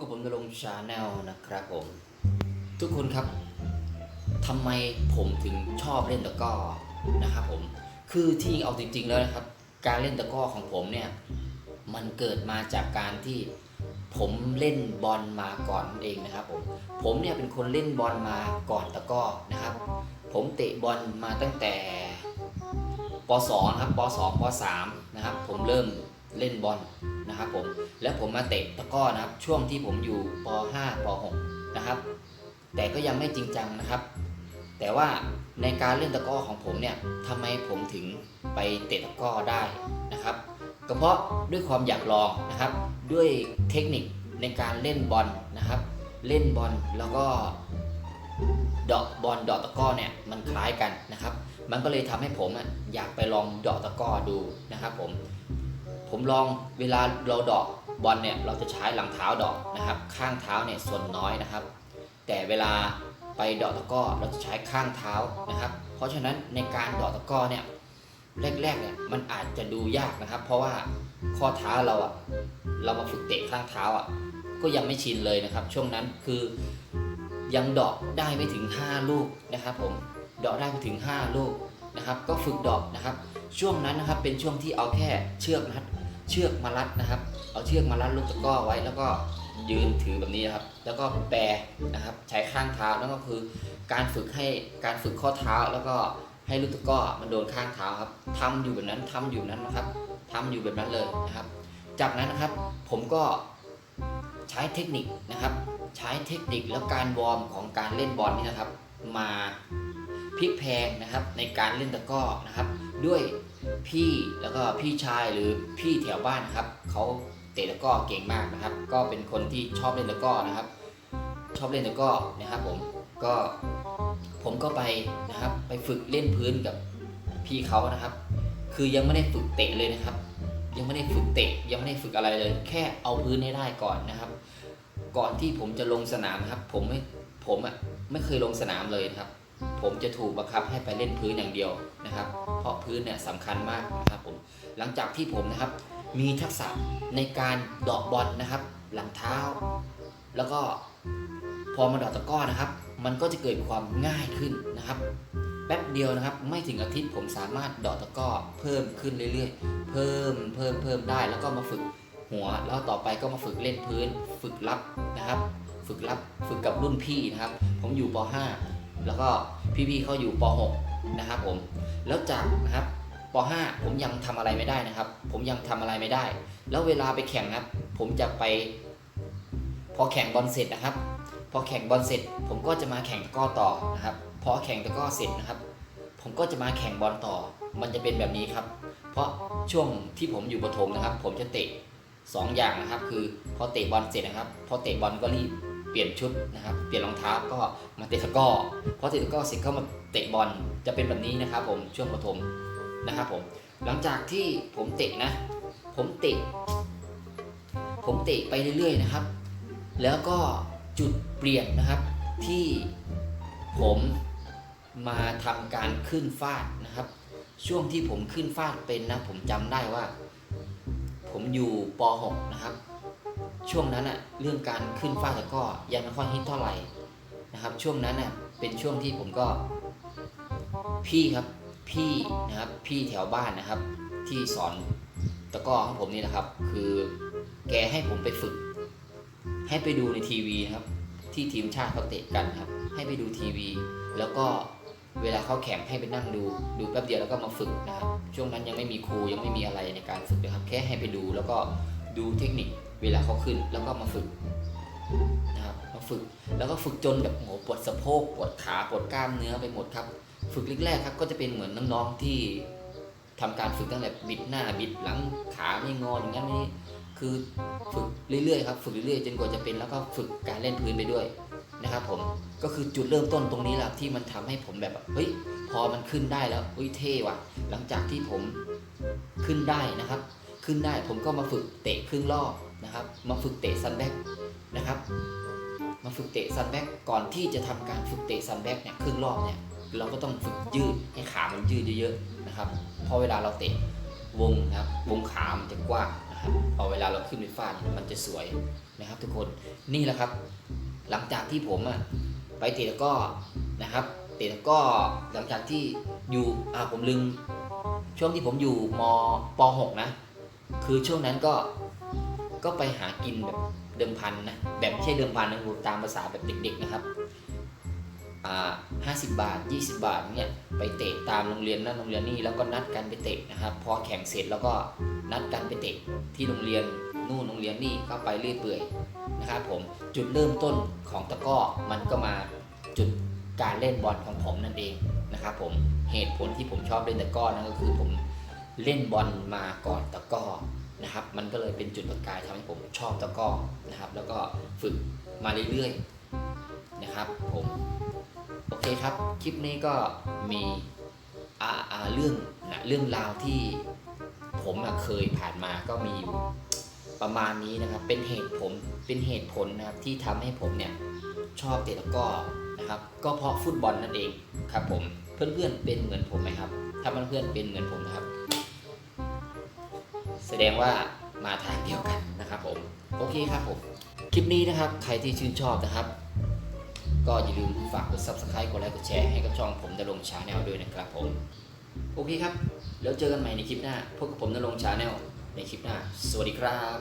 กับผมนลนะครับผม ทุกคนครับทำไมผมถึงชอบเล่นตะก้อนะครับผม คือที่เอาจริงๆแล้วนะครับ การเล่นตะก้อของผมเนี่ย มันเกิดมาจากการที่ผมเล่นบอลมาก่อนเองนะครับผม ผมเนี่ยเป็นคนเล่นบอลมาก่อนตะก้อนะครับ ผมเตะบอลมาตั้งแต่ป .2 ครับป .2 ป .3 นะครับ ผมเริ่ม เล่นบอลนะครับผมแล้วผมมาเตะตะก้อนะครับช่วงที่ผมอยู่ป .5 ป .6 นะครับ แต่ก็ยังไม่จริงจังนะครับ แต่ว่าในการเล่นตะก้อของผมเนี่ยทำไมผมถึงไปเตะตะก้อได้นะครับก็เพราะด้วยความอยากลองนะครับ ด้วยเทคนิคในการเล่นบอลนะครับ เล่นบอลแล้วก็เดาะบอลเดาะตะก้อเนี่ยมันคล้ายกันนะครับ มันก็เลยทำให้ผมอยากไปลองเดาะตะก้อดูนะครับผม ผมลองเวลาเราเดาะบอลเนี่ยเราจะใช้หลังเท้าเดาะนะครับ ข้างเท้าเนี่ยส่วนน้อยนะครับ แต่เวลาไปเดาะตะก้อเราจะใช้ข้างเท้านะครับ เพราะฉะนั้นในการเดาะตะก้อเนี่ยแรกๆเนี่ยมันอาจจะดูยากนะครับ เพราะว่าข้อเท้าเราอะเรามาฝึกเตะข้างเท้าอะก็ยังไม่ชินเลยนะครับ ช่วงนั้นคือยังเดาะได้ไม่ถึง 5 ลูกนะครับ ผมเดาะได้ไม่ถึง 5 ลูกนะครับ ก็ฝึกเดาะนะครับ ช่วงนั้นนะครับเป็นช่วงที่เอาแค่เชือกนะครับ เชือกมารัดนะครับ เอาเชือกมารัดลูกตะก้อไว้แล้วก็ยืนถือแบบนี้นะครับ แล้วก็แปรนะครับ ใช้ข้างเท้าแล้วก็คือการฝึกให้การฝึกข้อเท้าแล้วก็ให้ลูกตะก้อมันโดนข้างเท้าครับทำอยู่แบบนั้นทำอยู่นั้นนะครับทำอยู่แบบนั้นเลยนะครับ จากนั้นนะครับผมก็ใช้เทคนิคนะครับ ใช้เทคนิคแล้วการวอร์มของการเล่นบอลนี่นะครับ มา พลิกแพงนะครับในการเล่นตะก้อนะครับ ด้วยพี่แล้วก็พี่ชายหรือพี่แถวบ้านนะครับเขาเตะตะก้อเก่งมากนะครับ ก็เป็นคนที่ชอบเล่นตะก้อนะครับ ชอบเล่นตะก้อนะครับผมก็ผมก็ไปนะครับไปฝึกเล่นพื้นกับพี่เขานะครับ คือยังไม่ได้ฝึกเตะเลยนะครับ ยังไม่ได้ฝึกเตะยังไม่ได้ฝึกอะไรเลย แค่เอาพื้นให้ได้ก่อนนะครับ ก่อนที่ผมจะลงสนามครับ ผมไม่ผมอะไม่เคยลงสนามเลยนะครับ ผมจะถูกบังคับให้ไปเล่นพื้นอย่างเดียวนะครับ เพราะพื้นเนี่ยสำคัญมากนะครับผมหลังจากที่ผมนะครับ มีทักษะในการดอกบอลนะครับ หลังเท้า แล้วก็พอมาดอกตะก้อนะครับ มันก็จะเกิดความง่ายขึ้นนะครับแป๊บเดียวนะครับ ไม่ถึงอาทิตย์ผมสามารถดอกตะก้อเพิ่มขึ้นเรื่อยๆ เพิ่มเพิ่มเพิ่มได้แล้วก็มาฝึกหัวแล้วต่อไปก็มาฝึกเล่นพื้น ฝึกรับนะครับ ฝึกรับฝึกกับรุ่นพี่นะครับ ผมอยู่ป .5 แล้วก็พี่ๆเขาอยู่ป .6 นะครับผมแล้วจากนะครับป .5 ผมยังทำอะไรไม่ได้นะครับ ผมยังทำอะไรไม่ได้ แล้วเวลาไปแข่งนะครับ ผมจะไป พอแข่งบอลเสร็จนะครับ พอแข่งบอลเสร็จ ผมก็จะมาแข่งตะก้อต่อนะครับ พอแข่งตะก้อเสร็จนะครับ ผมก็จะมาแข่งบอลต่อ มันจะเป็นแบบนี้ครับ เพราะช่วงที่ผมอยู่ประถมนะครับ ผมจะเตะสองอย่างนะครับ คือพอเตะบอลเสร็จนะครับ พอเตะบอลก็รีบ เปลี่ยนชุดนะครับ เปลี่ยนรองเท้าก็มาเตะตะก้อพอเตะตะก้อเสร็จก็มาเตะบอลจะเป็นแบบนี้นะครับ ผมช่วงประถมนะครับผมหลังจากที่ผมเตะนะ ผมเตะผมเตะไปเรื่อยๆนะครับ แล้วก็จุดเปลี่ยนนะครับที่ผมมาทำการขึ้นฟาดนะครับ ช่วงที่ผมขึ้นฟาดเป็นนะ ผมจำได้ว่า ผมอยู่ป .6 นะครับ ช่วงนั้นอะเรื่องการขึ้นฟาตะก้อยังไม่ค่อยฮิตเท่าไหร่นะครับ ช่วงนั้นน่ะเป็นช่วงที่ผมก็ พี่ครับพี่นะครับพี่แถวบ้านนะครับ ที่สอนตะก้อของผมนี่นะครับ คือแกให้ผมไปฝึก ให้ไปดูในทีวีครับ ที่ทีมชาติเขาเตะกันครับ ให้ไปดูทีวี แล้วก็เวลาเขาแข่งให้ไปนั่งดู ดูแป๊บเดียวแล้วก็มาฝึกนะครับ ช่วงนั้นยังไม่มีครูยังไม่มีอะไรในการฝึกนะครับ แค่ให้ไปดูแล้วก็ดูเทคนิค เวลาเขาขึ้นแล้วก็มาฝึกนะครับมาฝึกแล้วก็ฝึกจนแบบโหปวดสะโพกปวดขาปวดกล้ามเนื้อไปหมดครับ ฝึกแรกๆครับก็จะเป็นเหมือนน้องๆที่ทำการฝึกตั้งแต่บิดหน้าบิดหลังขาไม่งออย่างนั้นนี่คือฝึกเรื่อยๆครับฝึกเรื่อยๆจนกว่าจะเป็นแล้วก็ฝึกการเล่นพื้นไปด้วยนะครับผมก็คือจุดเริ่มต้นตรงนี้แหละที่มันทำให้ผมแบบเฮ้ยพอมันขึ้นได้แล้วเฮ้ยเท่ว่ะ หลังจากที่ผมขึ้นได้นะครับ ขึ้นได้ผมก็มาฝึกเตะครึ่งรอบ นะครับ มาฝึกเตะซันแบ็กนะครับ มาฝึกเตะซันแบ็กก่อนที่จะทำการฝึกเตะซันแบ็กเนี่ยครึ่งรอบเนี่ยเราก็ต้องฝึกยืดให้ขามันยืดเยอะๆนะครับเพราะเวลาเราเตะวงนะครับวงขามันจะกว้างนะครับพอเวลาเราขึ้นไปฟาดมันจะสวยนะครับ ทุกคนนี่แหละครับ หลังจากที่ผมอะไปเตะตะกร้อนะครับ เตะตะกร้อหลังจากที่อยู่อ่าผมลืมช่วงที่ผมอยู่มป .6 นะ คือช่วงนั้นก็ ก็ไปหากินแบบเดิมพันนะแบบไม่ใช่เดิมพันนะตามภาษาแบบเด็กๆนะครับห้าสิบบาท 20 บาทเนี่ยไปเตะตามโรงเรียนนั่นโรงเรียนนี่แล้วก็นัดกันไปเตะนะครับ พอแข่งเสร็จแล้วก็นัดกันไปเตะที่โรงเรียนนู่นโรงเรียนนี่ก็ไปเรื่อยเปื่อยนะครับผมจุดเริ่มต้นของตะก้อมันก็มาจุดการเล่นบอลของผมนั่นเองนะครับผมเหตุผลที่ผมชอบเล่นตะก้อนั่นก็คือผมเล่นบอลมาก่อนตะก้อ นะครับ มันก็เลยเป็นจุดประกายทำให้ผมชอบตะกร้อนะครับ แล้วก็ฝึกมาเรื่อยๆนะครับผมโอเคครับ คลิปนี้ก็มีอาอาเรื่องนะเรื่องราวที่ผมเคยผ่านมาก็มีประมาณนี้นะครับ เป็นเหตุผมเป็นเหตุผลนะครับที่ทำให้ผมเนี่ยชอบเตะตะก้อนะครับ ก็เพราะฟุตบอลนั่นเองครับผมเพื่อนๆเป็นเหมือนผมไหมครับ ถ้าเพื่อนๆเป็นเหมือนผมนะครับ แสดงว่ามาทางเดียวกันนะครับผมโอเคครับผมคลิปนี้นะครับใครที่ชื่นชอบนะครับ ก็อย่าลืมฝากกด subscribe กดไลค์กดแชร์ให้กับช่องผมนรงชาแนลด้วยนะครับผมโอเคครับ แล้วเจอกันใหม่ในคลิปหน้าพบกับผมนรงชาแนลในคลิปหน้า สวัสดีครับ